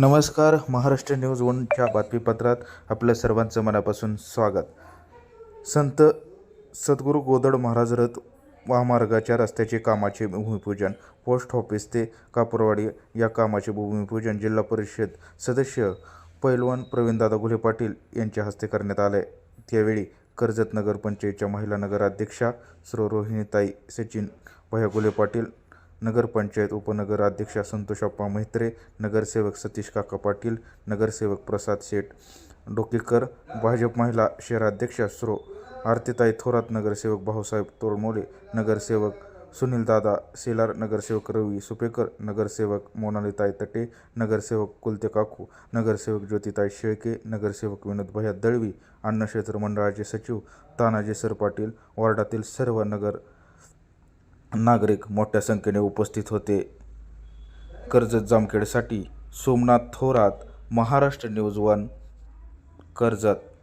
नमस्कार महाराष्ट्र न्यूज वनच्या बातमीपत्रात आपल्या सर्वांचं मनापासून स्वागत. संत सद्गुरू गोदड महाराज रथ महामार्गाच्या रस्त्याचे कामाचे भूमिपूजन पोस्ट ऑफिस ते कापूरवाडी या कामाचे भूमिपूजन जिल्हा परिषद सदस्य पैलवान प्रवीणदादा घुले पाटील यांच्या हस्ते करण्यात आले. त्यावेळी कर्जत नगर पंचायतच्या महिला नगराध्यक्षा श्रो रोहिणीताई सचिन भया घुले पाटील नगरपंचायत उपनगराध्यक्षा संतोषप्पा म्हेत्रे नगरसेवक सतीश काका पाटील नगरसेवक प्रसाद शेठ डोकेकर भाजप महिला शहराध्यक्षा स्रो आरतीताई थोरात नगरसेवक भाऊसाहेब तोरमोले नगरसेवक सुनीलदादा सेलार नगरसेवक रवी सुपेकर नगरसेवक मोनालीताई तटे नगरसेवक कुलते काकू नगरसेवक ज्योतिताई शेळके नगरसेवक विनोद भैया दळवी अन्नक्षेत्र मंडळाचे सचिव तानाजी सर पाटील वॉर्डातील सर्व नगर नागरिक मोठ्या संख्येने उपस्थित होते. कर्जत जामखेडसाठी सोमनाथ थोरात महाराष्ट्र न्यूज वन कर्जत.